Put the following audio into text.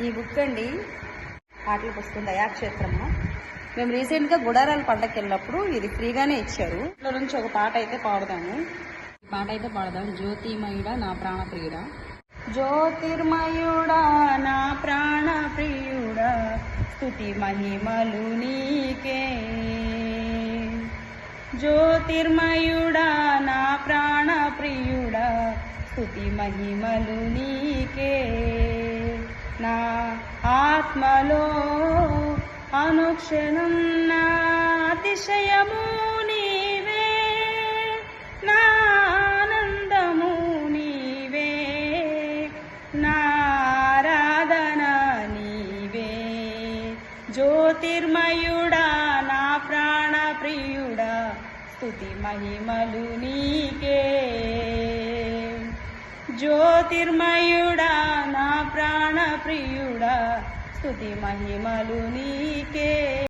ఈ బుక్ అండి. పాటల పుస్తకం దయాక్షేత్రమ్మ. మేము రీసెంట్గా గుడారాల పండగకి వెళ్ళినప్పుడు ఇది ఫ్రీగానే ఇచ్చారు. ఇంట్లో నుంచి ఒక పాట అయితే పాడదాము. పాట అయితే పాడదాం. జ్యోతిమయుడా నా ప్రాణప్రియుడా. జ్యోతిర్మయుడా నా ప్రాణప్రియుడా స్తుతి మహిమలు నీకే. జ్యోతిర్మయుడా నా ప్రాణప్రియుడా స్తుతి మహిమలు నీకే. ఆత్మలో అనుక్షణం నా అతిశయము నీవే నా ఆనందము నీవే నారాధన నీవే. జ్యోతిర్మయుడా నా ప్రాణప్రియుడా స్థుతి మహిమలు నీకే. జ్యోతిర్మయుడా నా ప్రాణప్రియుడా స్థుతి మహిమలు నీకే.